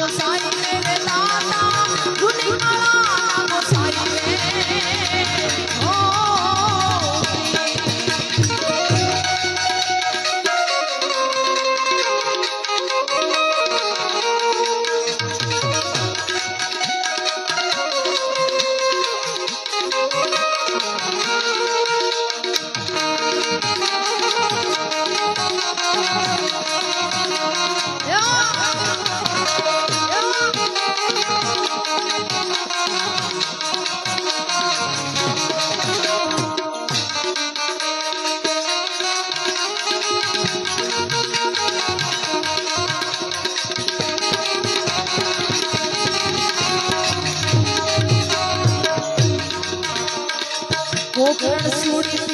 moça Oh, girl, the suit is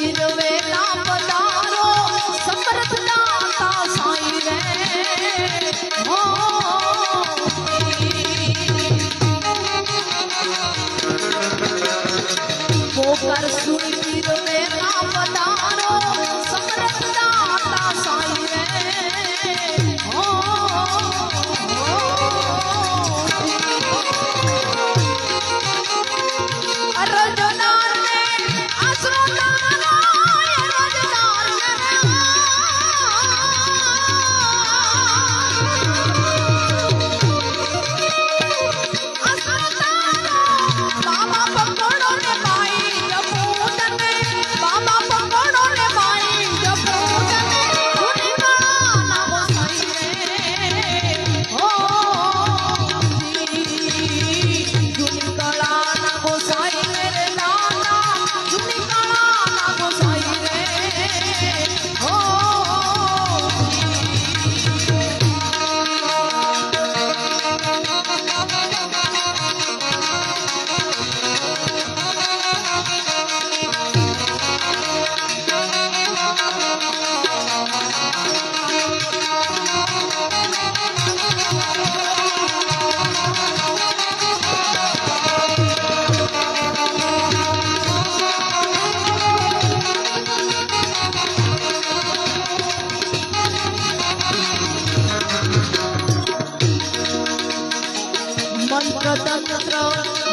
તંત્ર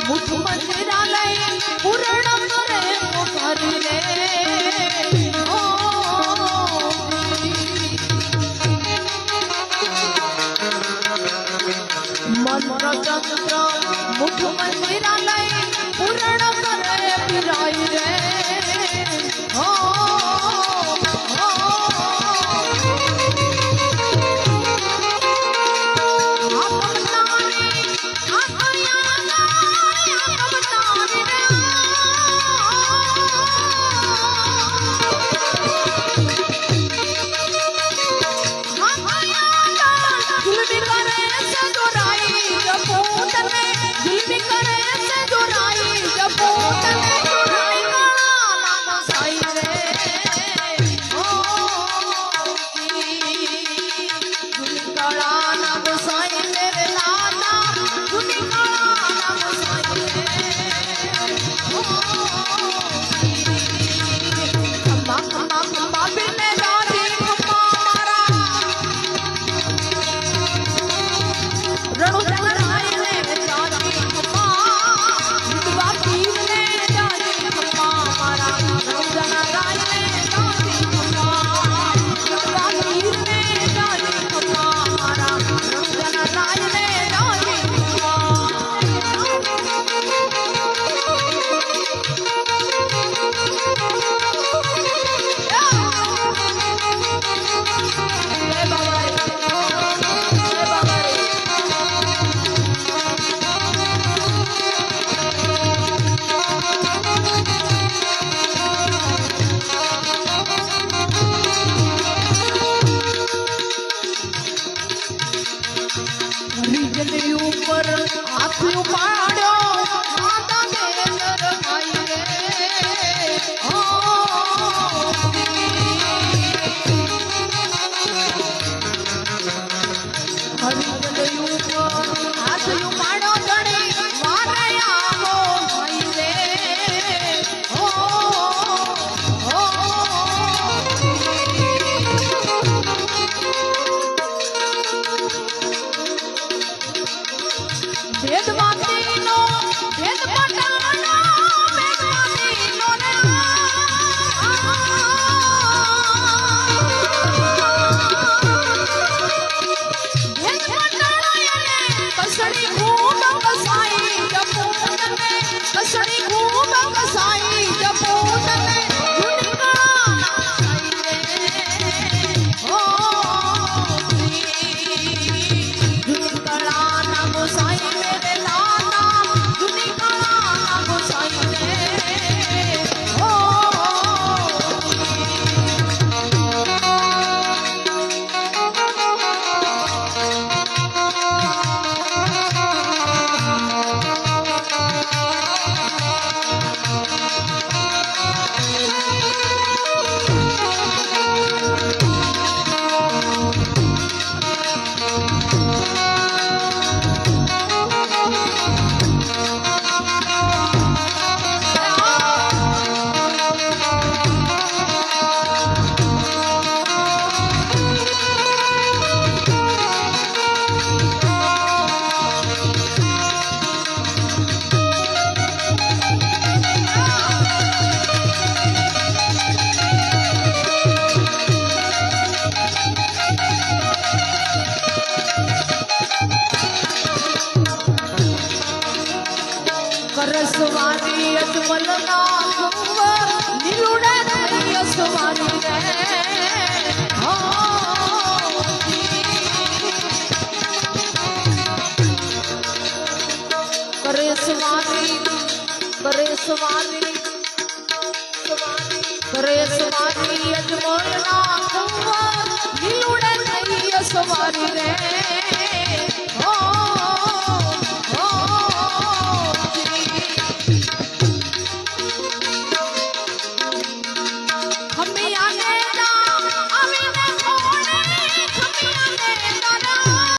મુખ મંદિરાલય પૂરણ કરે કરી રે મંત્ર મુખ મંદિરાલય 牛马。કરસવારી અજમલ ના નીલુડે થઈ અસવારી રે કરે સવારી કરે સવારી કરે સવારી અજમલ ના ખુંવર નીલુડે થઈ અસવારી રે.